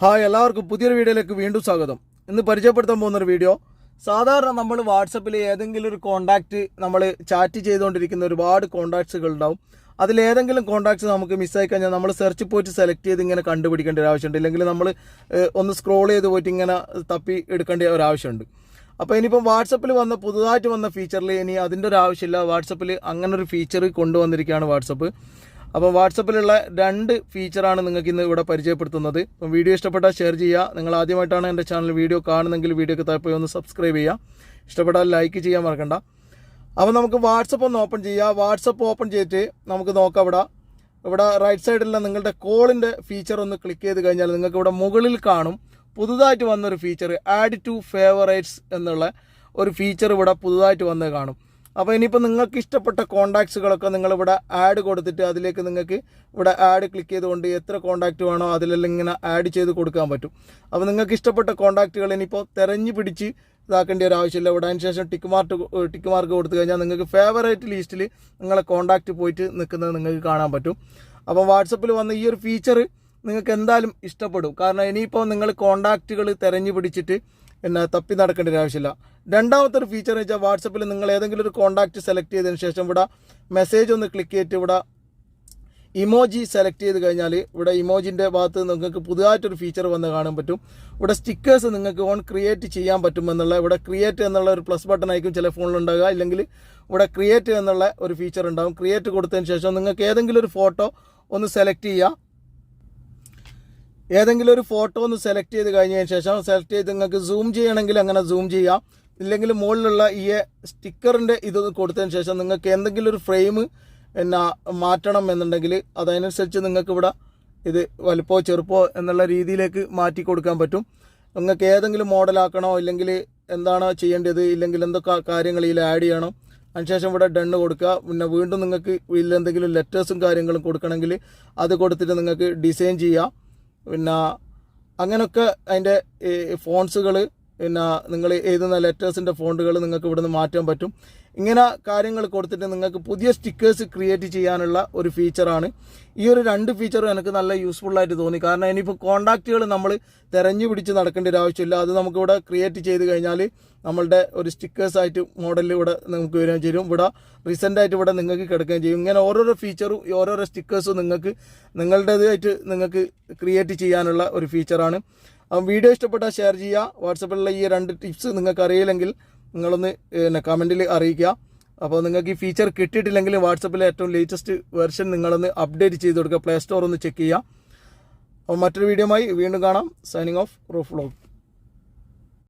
Hi എല്ലാവർക്കും പുതിയൊരു വീഡിയോയിലേക്ക് വീണ്ടും സ്വാഗതം. ഇന്ന് പരിചയപ്പെടുത്താൻ പോകുന്നൊരു വീഡിയോ. സാധാരണ നമ്മൾ വാട്സപ്പിൽ ഏതെങ്കിലും ഒരു കോണ്ടാക്റ്റ് നമ്മൾ ചാറ്റ് ചെയ്തുകൊണ്ടിരിക്കുന്ന ഒരുപാട് കോണ്ടാക്ട്സുകൾ ഉണ്ടാവും. അതിലേതെങ്കിലും കോണ്ടാക്ട്സ് നമുക്ക് മിസ്സായി കഴിഞ്ഞാൽ നമ്മൾ സെർച്ച് പോയിട്ട് സെലക്ട് ചെയ്ത് ഇങ്ങനെ കണ്ടുപിടിക്കേണ്ട ഒരു ആവശ്യമുണ്ട്. ഇല്ലെങ്കിൽ നമ്മൾ ഒന്ന് സ്ക്രോൾ ചെയ്ത് പോയിട്ട് ഇങ്ങനെ തപ്പി എടുക്കേണ്ട ഒരു ആവശ്യമുണ്ട്. അപ്പോൾ ഇനിയിപ്പം വാട്സപ്പിൽ വന്ന പുതുതായിട്ട് വന്ന ഫീച്ചറിൽ ഇനി അതിന്റെ ഒരു ആവശ്യമില്ല. വാട്സപ്പിൽ അങ്ങനെ ഒരു ഫീച്ചർ കൊണ്ടുവന്നിരിക്കുകയാണ് വാട്സപ്പ് അപ്പോൾ വാട്സപ്പിലുള്ള രണ്ട് ഫീച്ചറാണ് നിങ്ങൾക്ക് ഇന്ന് ഇവിടെ പരിചയപ്പെടുത്തുന്നത്. അപ്പം വീഡിയോ ഇഷ്ടപ്പെട്ടാൽ ഷെയർ ചെയ്യുക. നിങ്ങൾ ആദ്യമായിട്ടാണ് എന്റെ ചാനൽ വീഡിയോ കാണുന്നെങ്കിൽ വീഡിയോക്ക് താഴെ ഒന്ന് സബ്സ്ക്രൈബ് ചെയ്യുക. ഇഷ്ടപ്പെട്ടാൽ ലൈക്ക് ചെയ്യാൻ മറക്കണ്ട. അപ്പോൾ നമുക്ക് വാട്സപ്പ് ഒന്ന് ഓപ്പൺ ചെയ്യുക. വാട്സപ്പ് ഓപ്പൺ ചെയ്തിട്ട് നമുക്ക് നോക്കാം ഇവിടെ. ഇവിടെ റൈറ്റ് സൈഡിലുള്ള നിങ്ങളുടെ കോളിന്റെ ഫീച്ചർ ഒന്ന് ക്ലിക്ക് ചെയ്ത് കഴിഞ്ഞാൽ നിങ്ങൾക്ക് ഇവിടെ മുകളിൽ കാണും. പുതുതായിട്ട് വന്നൊരു ഫീച്ചർ ആഡ് ടു ഫേവറേറ്റ്സ് എന്നുള്ള ഒരു ഫീച്ചർ ഇവിടെ പുതുതായിട്ട് വന്ന് കാണും. അപ്പോൾ ഇനിയിപ്പോൾ നിങ്ങൾക്ക് ഇഷ്ടപ്പെട്ട കോണ്ടാക്ട്സുകളൊക്കെ നിങ്ങളിവിടെ ആഡ് കൊടുത്തിട്ട് അതിലേക്ക് നിങ്ങൾക്ക് ഇവിടെ ആഡ് ക്ലിക്ക് ചെയ്തുകൊണ്ട് എത്ര കോണ്ടാക്റ്റ് വേണോ അതിലെല്ലാം ഇങ്ങനെ ആഡ് ചെയ്ത് കൊടുക്കാൻ പറ്റും. അപ്പോൾ നിങ്ങൾക്ക് ഇഷ്ടപ്പെട്ട കോണ്ടാക്റ്റുകൾ ഇനിയിപ്പോൾ തിരഞ്ഞു പിടിച്ച് ഇതാക്കേണ്ട ഒരു ആവശ്യമില്ല. ഇവിടെ അതിന് ശേഷം ടിക്ക് മാർക്ക് ടിക്ക് മാർക്ക് കൊടുത്തു കഴിഞ്ഞാൽ നിങ്ങൾക്ക് ഫേവറേറ്റ് ലിസ്റ്റിൽ നിങ്ങളെ കോണ്ടാക്റ്റ് പോയിട്ട് നിൽക്കുന്നത് നിങ്ങൾക്ക് കാണാൻ പറ്റും. അപ്പോൾ വാട്സപ്പിൽ വന്ന ഈ ഒരു ഫീച്ചർ നിങ്ങൾക്ക് എന്തായാലും ഇഷ്ടപ്പെടും. കാരണം ഇനിയിപ്പോൾ നിങ്ങൾ കോണ്ടാക്റ്റുകൾ തിരഞ്ഞു പിടിച്ചിട്ട് പിന്നെ തപ്പി നടക്കേണ്ട ഒരു ആവശ്യമില്ല. രണ്ടാമത്തെ ഒരു ഫീച്ചർ എന്ന് വെച്ചാൽ വാട്സപ്പിൽ നിങ്ങൾ ഏതെങ്കിലും ഒരു കോൺടാക്റ്റ് സെലക്ട് ചെയ്തതിന് ശേഷം ഇവിടെ മെസ്സേജ് ഒന്ന് ക്ലിക്ക് ചെയ്തിട്ട് ഇവിടെ ഇമോജി സെലക്ട് ചെയ്ത് കഴിഞ്ഞാൽ ഇവിടെ ഇമോജിന്റെ ഭാഗത്ത് നിങ്ങൾക്ക് പുതുതായിട്ടൊരു ഫീച്ചർ വന്ന് കാണാൻ പറ്റും. ഇവിടെ സ്റ്റിക്കേഴ്സ് നിങ്ങൾക്ക് ഓൺ ക്രിയേറ്റ് ചെയ്യാൻ പറ്റും എന്നുള്ള ഇവിടെ ക്രിയേറ്റ് എന്നുള്ള ഒരു പ്ലസ് ബട്ടൺ ആയിരിക്കും ചില ഫോണിലുണ്ടാകുക ഇല്ലെങ്കിൽ ഇവിടെ ക്രിയേറ്റ് എന്നുള്ള ഒരു ഫീച്ചർ ഉണ്ടാകും ക്രിയേറ്റ് കൊടുത്തതിന് ശേഷം നിങ്ങൾക്ക് ഏതെങ്കിലും ഒരു ഫോട്ടോ ഒന്ന് സെലക്ട് ചെയ്യുക. ഏതെങ്കിലും ഒരു ഫോട്ടോ ഒന്ന് സെലക്ട് ചെയ്ത് കഴിഞ്ഞതിന് ശേഷം സെലക്ട് ചെയ്ത് നിങ്ങൾക്ക് സൂം ചെയ്യണമെങ്കിൽ അങ്ങനെ സൂം ചെയ്യാം. ഇല്ലെങ്കിൽ മുകളിലുള്ള ഈ സ്റ്റിക്കറിന്റെ ഇതൊന്ന് കൊടുത്തതിന് ശേഷം നിങ്ങൾക്ക് എന്തെങ്കിലും ഒരു ഫ്രെയിം പിന്നെ മാറ്റണം എന്നുണ്ടെങ്കിൽ അതനുസരിച്ച് നിങ്ങൾക്ക് ഇവിടെ ഇത് വലുപ്പോ ചെറുപ്പോ എന്നുള്ള രീതിയിലേക്ക് മാറ്റി കൊടുക്കാൻ പറ്റും. നിങ്ങൾക്ക് ഏതെങ്കിലും മോഡലാക്കണോ ഇല്ലെങ്കിൽ എന്താണോ ചെയ്യേണ്ടത് ഇല്ലെങ്കിൽ എന്തൊക്കെ കാര്യങ്ങൾ ഇതിൽ ആഡ് ചെയ്യണം അതിനുശേഷം ഇവിടെ ഡണ്ണ് കൊടുക്കുക. പിന്നെ വീണ്ടും നിങ്ങൾക്ക് ഇതിൽ എന്തെങ്കിലും ലെറ്റേഴ്സും കാര്യങ്ങളും കൊടുക്കണമെങ്കിൽ അത് കൊടുത്തിട്ട് നിങ്ങൾക്ക് ഡിസൈൻ ചെയ്യാം. പിന്നെ അങ്ങനെയൊക്കെ അതിന്റെ ഫോൺസുകൾ പിന്നെ നിങ്ങൾ എഴുതുന്ന ലെറ്റേഴ്സിന്റെ ഫോണ്ടുകൾ നിങ്ങൾക്ക് ഇവിടുന്ന് മാറ്റാൻ പറ്റും. ഇങ്ങനെ കാര്യങ്ങൾ കൊടുത്തിട്ട് നിങ്ങൾക്ക് പുതിയ സ്റ്റിക്കേഴ്സ് ക്രിയേറ്റ് ചെയ്യാനുള്ള ഒരു ഫീച്ചറാണ്. ഈ ഒരു രണ്ട് ഫീച്ചറും എനിക്ക് നല്ല യൂസ്ഫുള്ളായിട്ട് തോന്നി. കാരണം ഇനിയിപ്പോൾ കോണ്ടാക്റ്റുകൾ നമ്മൾ തിരഞ്ഞു പിടിച്ച് നടക്കേണ്ട ഒരു ആവശ്യമില്ല. അത് നമുക്കിവിടെ ക്രിയേറ്റ് ചെയ്ത് കഴിഞ്ഞാൽ നമ്മളുടെ ഒരു സ്റ്റിക്കേഴ്സായിട്ട് മോഡലിൽ ഇവിടെ നമുക്ക് വരികയും ചെയ്യും. ഇവിടെ റീസെന്റായിട്ട് ഇവിടെ നിങ്ങൾക്ക് കിടക്കുകയും ചെയ്യും. ഇങ്ങനെ ഓരോരോ ഫീച്ചറും ഓരോരോ സ്റ്റിക്കേഴ്സും നിങ്ങൾക്ക് നിങ്ങളുടേതായിട്ട് നിങ്ങൾക്ക് ക്രിയേറ്റ് ചെയ്യാനുള്ള ഒരു ഫീച്ചറാണ് വീഡിയോ ഇഷ്ടപ്പെട്ടാൽ ഷെയർ ചെയ്യുക. വാട്സപ്പിലുള്ള ഈ രണ്ട് ടിപ്സ് നിങ്ങൾക്ക് അറിയില്ലെങ്കിൽ നിങ്ങളൊന്ന് പിന്നെ കമന്റിൽ അറിയിക്കുക. അപ്പോൾ നിങ്ങൾക്ക് ഈ ഫീച്ചർ കിട്ടിയിട്ടില്ലെങ്കിൽ വാട്സപ്പിലെ ഏറ്റവും ലേറ്റസ്റ്റ് വെർഷൻ നിങ്ങളൊന്ന് അപ്ഡേറ്റ് ചെയ്ത് കൊടുക്കുക. പ്ലേ സ്റ്റോർ ഒന്ന് ചെക്ക് ചെയ്യുക. അപ്പോൾ മറ്റൊരു വീഡിയോമായി വീണ്ടും കാണാം. Signing off roof vlog